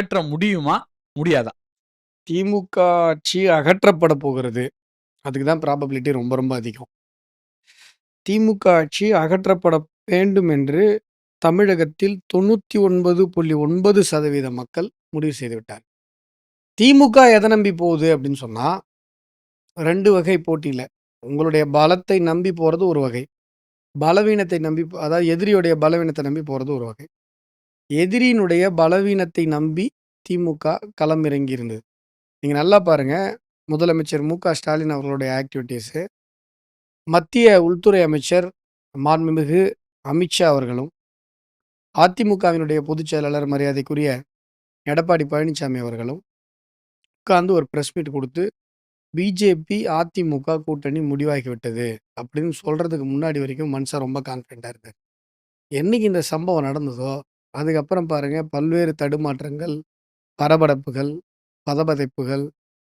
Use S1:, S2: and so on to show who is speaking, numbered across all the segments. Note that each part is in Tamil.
S1: அகற்ற முடியுமா? முடியாதா?
S2: திமுக ஆட்சி அகற்றப்பட போகிறது. அதுக்கு தான் ப்ராபபிலிட்டி ரொம்ப ரொம்ப அதிகம். திமுக ஆட்சி அகற்றப்பட வேண்டும் என்று தமிழகத்தில் 99.9% மக்கள் முடிவு செய்துவிட்டார். திமுக எதை நம்பி போகுது அப்படின்னு சொன்னால் ரெண்டு வகை போட்டியில் உங்களுடைய பலத்தை நம்பி போகிறது ஒரு வகை. பலவீனத்தை நம்பி அதாவது எதிரியுடைய பலவீனத்தை நம்பி போகிறது ஒரு வகை. எதிரியினுடைய பலவீனத்தை நம்பி திமுக களம் இறங்கி இருந்தது. நல்லா பாருங்க, முதலமைச்சர் மு. க. ஸ்டாலின் அவர்களுடைய ஆக்டிவிட்டீஸு மத்திய உள்துறை அமைச்சர் மாண்புமிகு அமித்ஷா அவர்களும், அதிமுகவினுடைய பொதுச் செயலாளர் மரியாதைக்குரிய எடப்பாடி பழனிசாமி அவர்களும் உட்கார்ந்து ஒரு ப்ரெஸ் மீட் கொடுத்து பிஜேபி, அதிமுக கூட்டணி முடிவாகிவிட்டது அப்படின்னு சொல்கிறதுக்கு முன்னாடி வரைக்கும் மனுஷன் ரொம்ப கான்ஃபிடண்ட்டாக இருந்தார் என்னைக்கு இந்த சம்பவம் நடந்ததோ, அதுக்கப்புறம் பாருங்க பல்வேறு தடுமாற்றங்கள், பரபரப்புகள், பதபதைப்புகள்,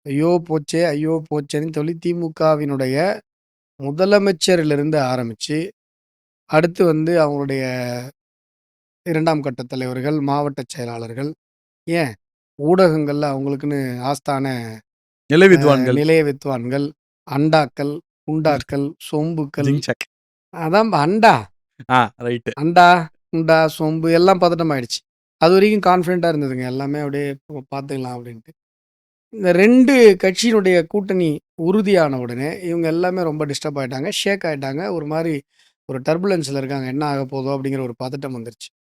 S2: ஐயோ போச்சே! ஐயோ போச்சேன்னு சொல்லி திமுகவினுடைய முதலமைச்சரிலிருந்து ஆரம்பிச்சு, அடுத்து வந்து அவங்களுடைய 2ஆம் கட்ட தலைவர்கள், மாவட்ட செயலாளர்கள், ஏன் ஊடகங்கள்ல அவங்களுக்குன்னு ஆஸ்தான
S1: நிலை
S2: அ
S1: வித்வான்கள்.
S2: நிலைய வித்வான்கள், அண்டாக்கள், குண்டாக்கள், சொம்புக்கள். அதான் அண்டா.
S1: ஆ ரைட்டு.
S2: அண்டா, குண்டா, சொம்பு எல்லாம் பதட்டமாயிடுச்சு. அதுவரைக்கும் கான்ஃபிடென்ட்டா இருந்ததுங்க. எல்லாமே அப்படியே பார்த்துக்கலாம் அப்படின்ட்டு. இந்த ரெண்டு கட்சியினுடைய கூட்டணி உறுதியான உடனே, இவங்க எல்லாமே ரொம்ப டிஸ்டர்ப் ஆகிட்டாங்க ஷேக் ஆகிட்டாங்க ஒரு மாதிரி ஒரு டர்புலன்ஸில் இருக்காங்க. என்ன ஆகப்போதோ அப்படிங்கிற ஒரு பதட்டம் வந்துருச்சு.